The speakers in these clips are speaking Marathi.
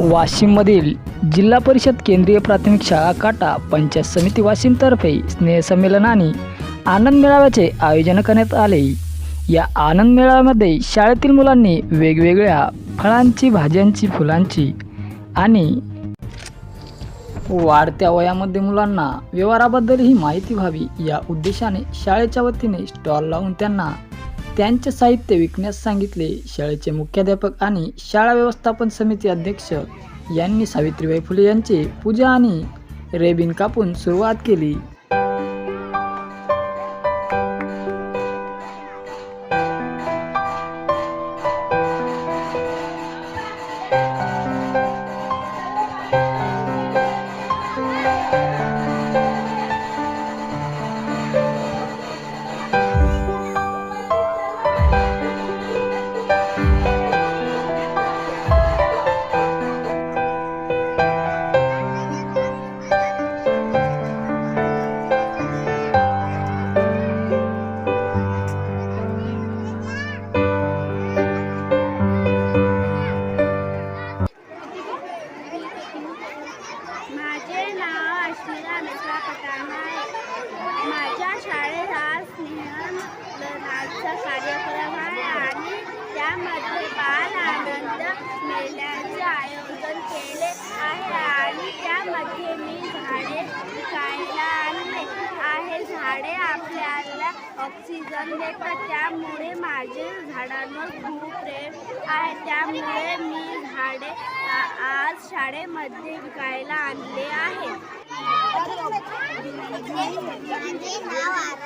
वाशिममधील जिल्हा परिषद केंद्रीय प्राथमिक शाळा काटा पंचायत समिती वाशिमतर्फे स्नेहसंमेलन आणि आनंद मेळाव्याचे आयोजन करण्यात आले. या आनंद मेळाव्यामध्ये शाळेतील मुलांनी वेगवेगळ्या फळांची भाज्यांची फुलांची आणि वाढत्या वयामध्ये मुलांना व्यवहाराबद्दलही माहिती व्हावी या उद्देशाने शाळेच्या वतीने स्टॉल लावून त्यांना त्यांचे साहित्य विकण्यास सांगितले. शाळेचे मुख्याध्यापक आणि शाळा व्यवस्थापन समिती अध्यक्ष यांनी सावित्रीबाई फुले यांचे पूजा आणि रेबिन कापून सुरुवात केली. नाव मिश्रा अनुष्का आहे. माझ्या शाळेत आज स्नेहनाचा कार्यक्रम आहे आणि त्यामध्ये बाल आनंद मेळ्याचे आयोजन केले आहे आणि त्यामध्ये मी झाडे विकायला आणले आहे. झाडे आपल्याला ऑक्सिजन देतात. त्यामुळे माझे झाडांवर खूप प्रेम आहे. त्यामुळे मी झाडे आज शाळेमध्ये विकायला आणले आहे. धन्यवाद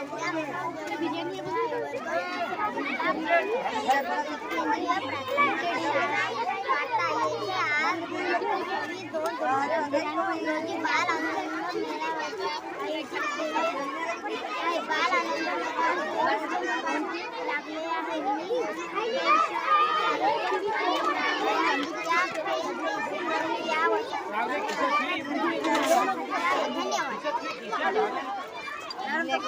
Adam.